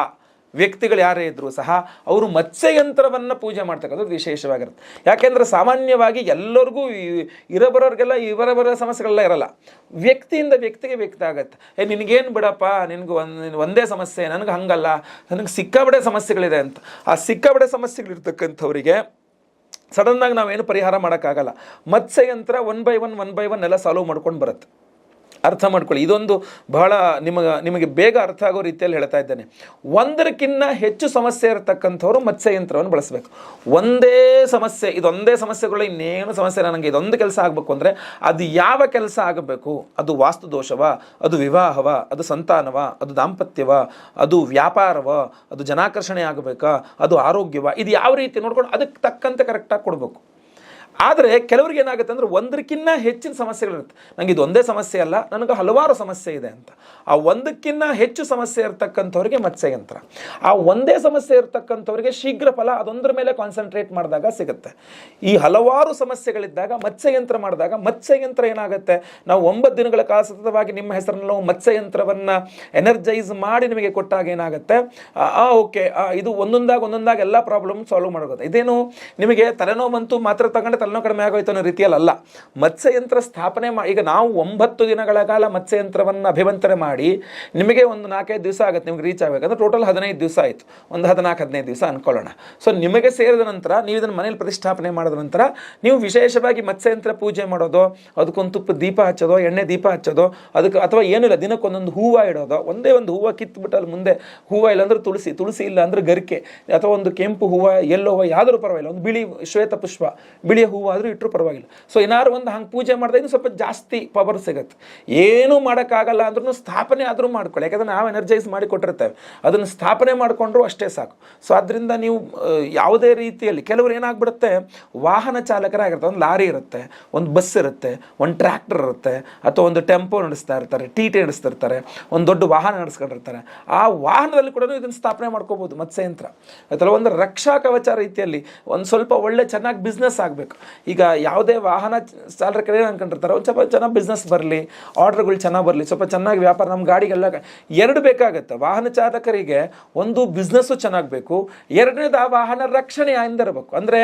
ವ್ಯಕ್ತಿಗಳು ಯಾರೇ ಇದ್ದರೂ ಸಹ ಅವರು ಮತ್ಸ್ಯಯಂತ್ರವನ್ನು ಪೂಜೆ ಮಾಡ್ತಕ್ಕಂಥದ್ದು ವಿಶೇಷವಾಗಿರುತ್ತೆ. ಯಾಕೆಂದ್ರೆ ಸಾಮಾನ್ಯವಾಗಿ ಎಲ್ಲರಿಗೂ ಈ- ಇವರ ಬರೋ ಸಮಸ್ಯೆಗಳೆಲ್ಲ ಇರಲ್ಲ. ವ್ಯಕ್ತಿಯಿಂದ ವ್ಯಕ್ತಿಗೆ ವ್ಯಕ್ತಿ ಆಗುತ್ತೆ. ಏ, ನಿನಗೇನು ಬಿಡಪ್ಪ? ನಿನಗೆ ಒಂದು ಒಂದೇ ಸಮಸ್ಯೆ, ನನಗೆ ಹಂಗಲ್ಲ. ನನಗೆ ಸಿಕ್ಕಾಬಡೆ ಸಮಸ್ಯೆಗಳಿದೆ ಅಂತ. ಆ ಸಿಕ್ಕಾಬಡೆ ಸಮಸ್ಯೆಗಳಿರ್ತಕ್ಕಂಥವರಿಗೆ ಸಡನ್ನಾಗಿ ನಾವೇನು ಪರಿಹಾರ ಮಾಡೋಕ್ಕಾಗಲ್ಲ. ಮತ್ಸ್ಯಯಂತ್ರ one by one one by one ಎಲ್ಲ ಸಾಲ್ವ್ ಮಾಡ್ಕೊಂಡು ಬರುತ್ತೆ. ಅರ್ಥ ಮಾಡ್ಕೊಳ್ಳಿ. ಇದೊಂದು ಬಹಳ ನಿಮಗೆ ನಿಮಗೆ ಬೇಗ ಅರ್ಥ ಆಗೋ ರೀತಿಯಲ್ಲಿ ಹೇಳ್ತಾ ಇದ್ದೇನೆ. ಒಂದರಕ್ಕಿಂತ ಹೆಚ್ಚು ಸಮಸ್ಯೆ ಇರತಕ್ಕಂಥವ್ರು ಮತ್ಸ್ಯಯಂತ್ರವನ್ನು ಬಳಸಬೇಕು. ಒಂದೇ ಸಮಸ್ಯೆ, ಇದೊಂದೇ ಸಮಸ್ಯೆಗಳು, ಇನ್ನೇನು ಸಮಸ್ಯೆ ನನಗೆ ಇದೊಂದು ಕೆಲಸ ಆಗಬೇಕು ಅಂದರೆ ಅದು ಯಾವ ಕೆಲಸ ಆಗಬೇಕು? ಅದು ವಾಸ್ತು ದೋಷವ ಅದು ವಿವಾಹವ? ಅದು ಸಂತಾನವ? ಅದು ದಾಂಪತ್ಯವ? ಅದು ವ್ಯಾಪಾರವ? ಅದು ಜನಾಕರ್ಷಣೆ ಆಗಬೇಕಾ? ಅದು ಆರೋಗ್ಯವ? ಇದು ಯಾವ ರೀತಿ ನೋಡ್ಕೊಂಡು ಅದಕ್ಕೆ ತಕ್ಕಂತೆ ಕರೆಕ್ಟಾಗಿ ಕೊಡಬೇಕು. ಆದರೆ ಕೆಲವರಿಗೆ ಏನಾಗುತ್ತೆ ಅಂದರೆ ಒಂದಕ್ಕಿಂತ ಹೆಚ್ಚಿನ ಸಮಸ್ಯೆಗಳಿರುತ್ತೆ. ನನಗೆ ಇದು ಒಂದೇ ಸಮಸ್ಯೆ ಅಲ್ಲ, ನನಗೆ ಹಲವಾರು ಸಮಸ್ಯೆ ಇದೆ ಅಂತ. ಆ ಒಂದಕ್ಕಿಂತ ಹೆಚ್ಚು ಸಮಸ್ಯೆ ಇರ್ತಕ್ಕಂಥವ್ರಿಗೆ ಮತ್ಸ್ಯಯಂತ್ರ. ಆ ಒಂದೇ ಸಮಸ್ಯೆ ಇರ್ತಕ್ಕಂಥವ್ರಿಗೆ ಶೀಘ್ರ ಫಲ ಅದೊಂದರ ಮೇಲೆ ಕಾನ್ಸಂಟ್ರೇಟ್ ಮಾಡಿದಾಗ ಸಿಗುತ್ತೆ. ಈ ಹಲವಾರು ಸಮಸ್ಯೆಗಳಿದ್ದಾಗ, ಮತ್ಸ್ಯಯಂತ್ರ ಮಾಡಿದಾಗ, ಮತ್ಸ್ಯಯಂತ್ರ ಏನಾಗುತ್ತೆ? ನಾವು ಒಂಬತ್ತು ದಿನಗಳ ಕಾಲ ಸತತವಾಗಿ ನಿಮ್ಮ ಹೆಸರನ್ನು ನಾವು ಮತ್ಸ್ಯಯಂತ್ರವನ್ನು ಎನರ್ಜೈಸ್ ಮಾಡಿ ನಿಮಗೆ ಕೊಟ್ಟಾಗ ಏನಾಗುತ್ತೆ? ಆ ಓಕೆ ಇದು ಒಂದೊಂದಾಗಿ ಒಂದೊಂದಾಗಿ ಎಲ್ಲ ಪ್ರಾಬ್ಲಮ್ ಸಾಲ್ವ್ ಮಾಡೋದು ಇದೇನು ನಿಮಗೆ ತಲೆನೋವು ಬಂತು ಮಾತ್ರ ತಗೊಂಡು ತಲೆನೋವು ಕಡಿಮೆ ಆಗೋಯ್ತು ಅನ್ನೋ ರೀತಿಯಲ್ಲಿ ಮತ್ಸ್ಯಯಂತ್ರ ಸ್ಥಾಪನೆ ಮಾ, ಈಗ ನಾವು ಒಂಬತ್ತು ದಿನಗಳ ಕಾಲ ಮತ್ಸ್ಯಯಂತ್ರವನ್ನು ಅಭಿವಂತನೆ ಮಾಡಿ ನಿಮಗೆ ಒಂದು ನಾಲ್ಕೈದು ದಿವಸ ಆಗುತ್ತೆ, ನಿಮ್ಗೆ ರೀಚ್ ಆಗಬೇಕಂದ್ರೆ ಟೋಟಲ್ ಹದಿನೈದು ದಿವಸ ಆಯಿತು. ಒಂದು ಹದಿನಾಲ್ಕು, ಹದಿನೈದು ದಿವಸ ಅನ್ಕೊಳ್ಳೋಣ. ಸೊ ನಿಮಗೆ ಸೇರಿದ ನಂತರ ನೀವು ಇದನ್ನು ಮನೇಲಿ ಪ್ರತಿಷ್ಠಾಪನೆ ಮಾಡಿದ ನಂತರ ನೀವು ವಿಶೇಷವಾಗಿ ಮತ್ಸ್ಯಯಂತ್ರ ಪೂಜೆ ಮಾಡೋದು, ಅದಕ್ಕೊಂದು ತುಪ್ಪ ದೀಪ ಹಚ್ಚೋದು, ಎಣ್ಣೆ ದೀಪ ಹಚ್ಚೋದು ಅದಕ್ಕೆ ಅಥವಾ ಏನಿಲ್ಲ ದಿನಕ್ಕೊಂದೊಂದು ಹೂವು ಇಡೋದು, ಒಂದೇ ಒಂದು ಹೂವು ಕಿತ್ಬಿಟ್ಟು ಅಲ್ಲಿ ಮುಂದೆ ಹೂವು ಇಲ್ಲ ಅಂದ್ರೆ ತುಳಸಿ ತುಳಸಿ ಇಲ್ಲ ಅಂದರೆ ಗರಿಕೆ, ಅಥವಾ ಒಂದು ಕೆಂಪು ಹೂವು ಎಲ್ಲೋ ಹೂವು ಯಾವ್ದಾದ್ರು ಪರವಾಗಿಲ್ಲ, ಒಂದು ಬಿಳಿ ಶ್ವೇತ ಪುಷ್ಪ, ಬಿಳಿಯ ಹೂವು ಆದರೂ ಇಟ್ಟರು ಪರವಾಗಿಲ್ಲ. ಸೊ ಏನಾದ್ರು ಒಂದು ಹಂಗೆ ಪೂಜೆ ಮಾಡಿದಾಗ ಇನ್ನು ಸ್ವಲ್ಪ ಜಾಸ್ತಿ ಪವರ್ ಸಿಗುತ್ತೆ. ಏನೂ ಮಾಡೋಕ್ಕಾಗಲ್ಲ ಅಂದ್ರೂ ಸ್ಥಾಪನೆ ಆದರೂ ಮಾಡ್ಕೊಳ್ಳಿ. ಯಾಕಂದ್ರೆ ನಾವು ಎನರ್ಜೈಸ್ ಮಾಡಿ ಕೊಟ್ಟಿರ್ತೇವೆ. ಅದನ್ನು ಸ್ಥಾಪನೆ ಮಾಡಿಕೊಂಡ್ರು ಅಷ್ಟೇ ಸಾಕು. ಸೊ ಅದರಿಂದ ನೀವು ಯಾವುದೇ ರೀತಿಯಲ್ಲಿ ಕೆಲವರು ಏನಾಗ್ಬಿಡುತ್ತೆ, ವಾಹನ ಚಾಲಕರಾಗಿರ್ತಾರೆ. ಒಂದು ಲಾರಿ ಇರುತ್ತೆ, ಒಂದು ಬಸ್ ಇರುತ್ತೆ, ಒಂದು ಟ್ರ್ಯಾಕ್ಟರ್ ಇರುತ್ತೆ, ಅಥವಾ ಒಂದು ಟೆಂಪೋ ನಡೆಸ್ತಾ ಇರ್ತಾರೆ ಟಿ ಟಿ ನಡೆಸ್ತಿರ್ತಾರೆ, ಒಂದು ದೊಡ್ಡ ವಾಹನ ನಡೆಸ್ಕೊಂಡಿರ್ತಾರೆ. ಆ ವಾಹನದಲ್ಲಿ ಕೂಡ ಇದನ್ನು ಸ್ಥಾಪನೆ ಮಾಡ್ಕೋಬೋದು ಮತ್ಸ್ಯಯಂತ್ರ. ಅಥವಾ ಒಂದು ರಕ್ಷಾ ಕವಚ ರೀತಿಯಲ್ಲಿ ಒಂದು ಸ್ವಲ್ಪ ಒಳ್ಳೆ ಚೆನ್ನಾಗಿ ಬಿಸ್ನೆಸ್ ಆಗಬೇಕು. ಈಗ ಯಾವುದೇ ವಾಹನ ಚಾಲಕರು ಏನು ಅನ್ಕೊಂಡಿರ್ತಾರೆ, ಒಂದು ಸ್ವಲ್ಪ ಚೆನ್ನಾಗಿ ಬಿಸ್ನೆಸ್ ಬರಲಿ ಆರ್ಡರ್ಗಳು ಚೆನ್ನಾಗಿ ಬರಲಿ, ಸ್ವಲ್ಪ ಚೆನ್ನಾಗಿ ವ್ಯಾಪಾರ ನಮ್ಮ ಗಾಡಿಗೆಲ್ಲ ಎರಡು ಬೇಕಾಗುತ್ತೆ. ವಾಹನ ಚಾಲಕರಿಗೆ ಒಂದು ಬಿಸ್ನೆಸ್ಸು ಚೆನ್ನಾಗಿ ಬೇಕು ಎರಡನೇದು ಆ ವಾಹನ ರಕ್ಷಣೆ ಇರಬೇಕು. ಅಂದರೆ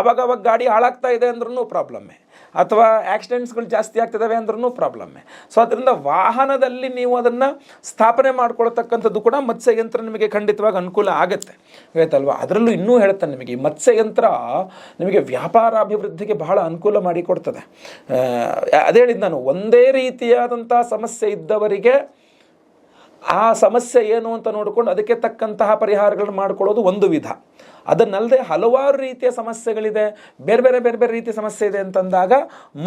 ಅವಾಗ ಅವಾಗ ಗಾಡಿ ಹಾಳಾಗ್ತಾ ಇದೆ ಅಂದ್ರೂ ಪ್ರಾಬ್ಲಮ್ಮೆ ಅಥವಾ ಆಕ್ಸಿಡೆಂಟ್ಸ್ಗಳು ಜಾಸ್ತಿ ಆಗ್ತಿದ್ದಾವೆ ಅಂದ್ರೂ ಪ್ರಾಬ್ಲಮ್ಮೆ ಸೊ ಅದರಿಂದ ವಾಹನದಲ್ಲಿ ನೀವು ಅದನ್ನು ಸ್ಥಾಪನೆ ಮಾಡ್ಕೊಳ್ತಕ್ಕಂಥದ್ದು ಕೂಡ ಮತ್ಸ್ಯಯಂತ್ರ ನಿಮಗೆ ಖಂಡಿತವಾಗಿ ಅನುಕೂಲ ಆಗುತ್ತೆ. ಆಯ್ತಲ್ವಾ ಅದರಲ್ಲೂ ಇನ್ನೂ ಹೇಳ್ತಾನೆ ನಿಮಗೆ ಈ ಮತ್ಸ್ಯಯಂತ್ರ ನಿಮಗೆ ವ್ಯಾಪಾರ ಅಭಿವೃದ್ಧಿಗೆ ಬಹಳ ಅನುಕೂಲ ಮಾಡಿಕೊಡ್ತದೆ ಅದೇ ಹೇಳಿದ್ದು ನಾನು, ಒಂದೇ ರೀತಿಯಾದಂಥ ಸಮಸ್ಯೆ ಇದ್ದವರಿಗೆ ಆ ಸಮಸ್ಯೆ ಏನು ಅಂತ ನೋಡಿಕೊಂಡು ಅದಕ್ಕೆ ತಕ್ಕಂತಹ ಪರಿಹಾರಗಳನ್ನು ಮಾಡ್ಕೊಳ್ಳೋದು ಒಂದು ವಿಧ. ಅದನ್ನಲ್ಲದೆ ಹಲವಾರು ರೀತಿಯ ಸಮಸ್ಯೆಗಳಿದೆ. ಬೇರೆ ಬೇರೆ ಬೇರೆ ಬೇರೆ ರೀತಿಯ ಸಮಸ್ಯೆ ಇದೆ ಅಂತಂದಾಗ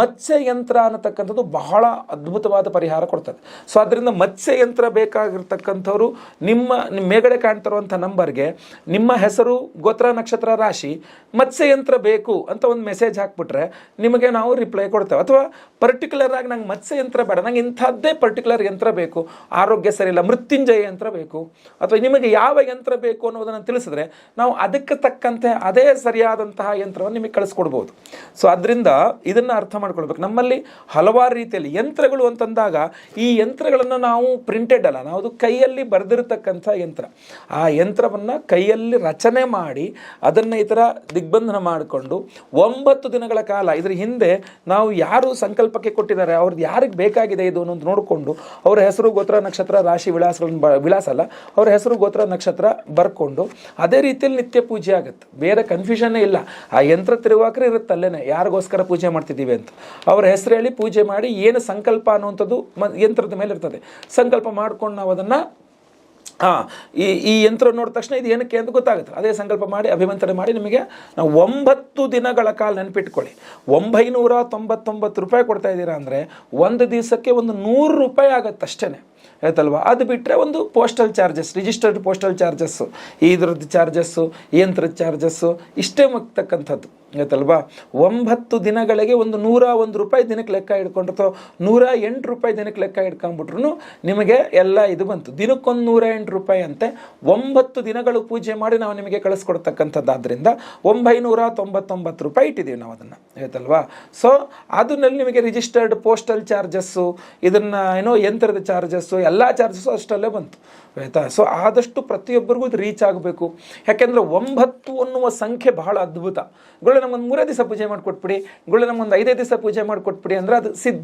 ಮತ್ಸ್ಯಯಂತ್ರ ಅನ್ನತಕ್ಕಂಥದ್ದು ಬಹಳ ಅದ್ಭುತವಾದ ಪರಿಹಾರ ಕೊಡ್ತದೆ. ಸೊ ಅದರಿಂದ ಮತ್ಸ್ಯಯಂತ್ರ ಬೇಕಾಗಿರ್ತಕ್ಕಂಥವ್ರು ನಿಮ್ಮ ನಿಮ್ಮ ಮೇಗಡೆ ಕಾಣ್ತಿರುವಂಥ ನಂಬರ್ಗೆ ನಿಮ್ಮ ಹೆಸರು, ಗೋತ್ರ, ನಕ್ಷತ್ರ ರಾಶಿ ಮತ್ಸ್ಯಯಂತ್ರ ಬೇಕು ಅಂತ ಒಂದು ಮೆಸೇಜ್ ಹಾಕ್ಬಿಟ್ರೆ ನಿಮಗೆ ನಾವು ರಿಪ್ಲೈ ಕೊಡ್ತೇವೆ. ಅಥವಾ ಪರ್ಟಿಕ್ಯುಲರ್ ಆಗಿ ನಂಗೆ ಮತ್ಸ್ಯಯಂತ್ರ ಬೇಡ, ನಂಗೆ ಇಂಥದ್ದೇ ಪರ್ಟಿಕ್ಯುಲರ್ ಯಂತ್ರ ಬೇಕು, ಆರೋಗ್ಯ ಸರಿ ಇಲ್ಲ, ಮೃತ್ಯುಂಜಯ ಯಂತ್ರ ಬೇಕು, ಅಥವಾ ನಿಮಗೆ ಯಾವ ಯಂತ್ರ ಬೇಕು ಅನ್ನೋದನ್ನು ತಿಳಿಸಿದ್ರೆ ನಾವು ಅದಕ್ಕೆ ತಕ್ಕಂತೆ ಅದೇ ಸರಿಯಾದಂತಹ ಯಂತ್ರವನ್ನು ನಿಮಗೆ ಕಳಿಸ್ಕೊಡ್ಬೋದು. ಸೊ ಅದರಿಂದ ಇದನ್ನು ಅರ್ಥ ಮಾಡ್ಕೊಳ್ಬೇಕು. ನಮ್ಮಲ್ಲಿ ಹಲವಾರು ರೀತಿಯಲ್ಲಿ ಯಂತ್ರಗಳು ಅಂತಂದಾಗ ಈ ಯಂತ್ರಗಳನ್ನು ನಾವು ಪ್ರಿಂಟೆಡ್ ಅಲ್ಲ, ನಾವು ಕೈಯಲ್ಲಿ ಬರೆದಿರತಕ್ಕಂಥ ಯಂತ್ರ. ಆ ಯಂತ್ರವನ್ನು ಕೈಯಲ್ಲಿ ರಚನೆ ಮಾಡಿ ಅದನ್ನು ಈ ಥರ ದಿಗ್ಬಂಧನ ಮಾಡಿಕೊಂಡು ಒಂಬತ್ತು ದಿನಗಳ ಕಾಲ ಇದರ ಹಿಂದೆ ನಾವು ಯಾರು ಸಂಕಲ್ಪಕ್ಕೆ ಕೊಟ್ಟಿದ್ದಾರೆ, ಅವ್ರದ್ದು ಯಾರಿಗೆ ಬೇಕಾಗಿದೆ ಇದು ಅನ್ನೋದು ನೋಡಿಕೊಂಡು ಅವರ ಹೆಸರು ಗೋತ್ರ, ನಕ್ಷತ್ರ, ರಾಶಿ, ವಿಳಾಸಗಳನ್ನು ಬ, ವಿಳಾಸ ಅಲ್ಲ, ಅವರ ಹೆಸರು ಗೋತ್ರ, ನಕ್ಷತ್ರ ಬರ್ಕೊಂಡು ಅದೇ ರೀತಿಯಲ್ಲಿ ನಿತ್ಯ ಪೂಜೆ ಆಗುತ್ತೆ. ಬೇರೆ ಕನ್ಫ್ಯೂಷನ್ನೇ ಇಲ್ಲ. ಆ ಯಂತ್ರ ತಿರುವಾಕ್ರೆ ಇರುತ್ತೆ ಅಲ್ಲೇನೆ. ಯಾರಿಗೋಸ್ಕರ ಪೂಜೆ ಮಾಡ್ತಿದ್ದೀವಿ ಅಂತ. ಅವರ ಹೆಸರು ಪೂಜೆ ಮಾಡಿ ಏನು ಸಂಕಲ್ಪ ಅನ್ನುವಂಥದ್ದು ಮ, ಯಂತ್ರದ ಮೇಲೆ ಇರ್ತದೆ. ಸಂಕಲ್ಪ ಮಾಡ್ಕೊಂಡು ನಾವು ಅದನ್ನು ಹಾಂ ಈ ಈ ಯಂತ್ರ ನೋಡಿದ ತಕ್ಷಣ ಇದು ಏನಕ್ಕೆ ಅಂತ ಗೊತ್ತಾಗುತ್ತೆ. ಅದೇ ಸಂಕಲ್ಪ ಮಾಡಿ, ಅಭಿಮಂತ್ರಣೆ ಮಾಡಿ ನಿಮಗೆ ನಾವು ಒಂಬತ್ತು ದಿನಗಳ ಕಾಲ ನೆನಪಿಟ್ಕೊಳ್ಳಿ. ಒಂಬೈನೂರ ತೊಂಬತ್ತೊಂಬತ್ತು ರೂಪಾಯಿ ಕೊಡ್ತಾ ಇದ್ದೀರಾ ಅಂದರೆ ಒಂದು ದಿವಸಕ್ಕೆ ಒಂದು ನೂರು ರೂಪಾಯಿ ಆಗುತ್ತೆ ಅಷ್ಟೇ ಆಯ್ತಲ್ವಾ ಅದು ಬಿಟ್ಟರೆ ಒಂದು postal charges registered postal charges ಇದ್ರದ್ದು ಚಾರ್ಜಸ್ಸು ಯಂತ್ರದ ಚಾರ್ಜಸ್ಸು ಇಷ್ಟೇ ಮುಗ್ತಕ್ಕಂಥದ್ದು. ಆಯ್ತಲ್ವಾ ಒಂಬತ್ತು ದಿನಗಳಿಗೆ ಒಂದು ನೂರ ಒಂದು ರೂಪಾಯಿ ದಿನಕ್ಕೆ ಲೆಕ್ಕ ಇಟ್ಕೊಂಡಿರ್ತೋ, ನೂರ ಎಂಟು ರೂಪಾಯಿ ದಿನಕ್ಕೆ ಲೆಕ್ಕ ಇಟ್ಕೊಂಡ್ಬಿಟ್ರು ನಿಮಗೆ ಎಲ್ಲ ಇದು ಬಂತು. ದಿನಕ್ಕೊಂದು ನೂರ ಎಂಟು ರೂಪಾಯಿ ಅಂತೆ, ಒಂಬತ್ತು ದಿನಗಳು ಪೂಜೆ ಮಾಡಿ ನಾವು ನಿಮಗೆ ಕಳಿಸ್ಕೊಡ್ತಕ್ಕಂಥದ್ದಾದ್ರಿಂದ ಒಂಬೈನೂರ ತೊಂಬತ್ತೊಂಬತ್ತು ರೂಪಾಯಿ ಇಟ್ಟಿದ್ದೀವಿ ನಾವು ಅದನ್ನು ಆಯ್ತಲ್ವಾ ಸೊ ಅದನ್ನಲ್ಲಿ ನಿಮಗೆ ರಿಜಿಸ್ಟರ್ಡ್ ಪೋಸ್ಟಲ್ ಚಾರ್ಜಸ್ಸು ಇದನ್ನು ಏನೋ ಯಂತ್ರದ ಚಾರ್ಜಸ್ಸು ಎಲ್ಲ ಚಾರ್ಜಸ್ಸು ಅಷ್ಟಲ್ಲೇ ಬಂತು ಆಯಿತಾ ಸೊ ಆದಷ್ಟು ಪ್ರತಿಯೊಬ್ಬರಿಗೂ ಇದು ರೀಚ್ ಆಗಬೇಕು. ಯಾಕೆಂದರೆ ಒಂಬತ್ತು ಅನ್ನುವ ಸಂಖ್ಯೆ ಬಹಳ ಅದ್ಭುತ. ನಮಗೊಂದು ಮೂರೇ ದಿವಸ ಪೂಜೆ ಮಾಡಿಕೊಟ್ಬಿಡಿ ಗುಳೆ ನಮಗೊಂದು ಐದೇ ದಿವಸ ಪೂಜೆ ಮಾಡಿಕೊಟ್ಬಿಡಿ ಅಂದರೆ ಅದು ಸಿದ್ಧಿ.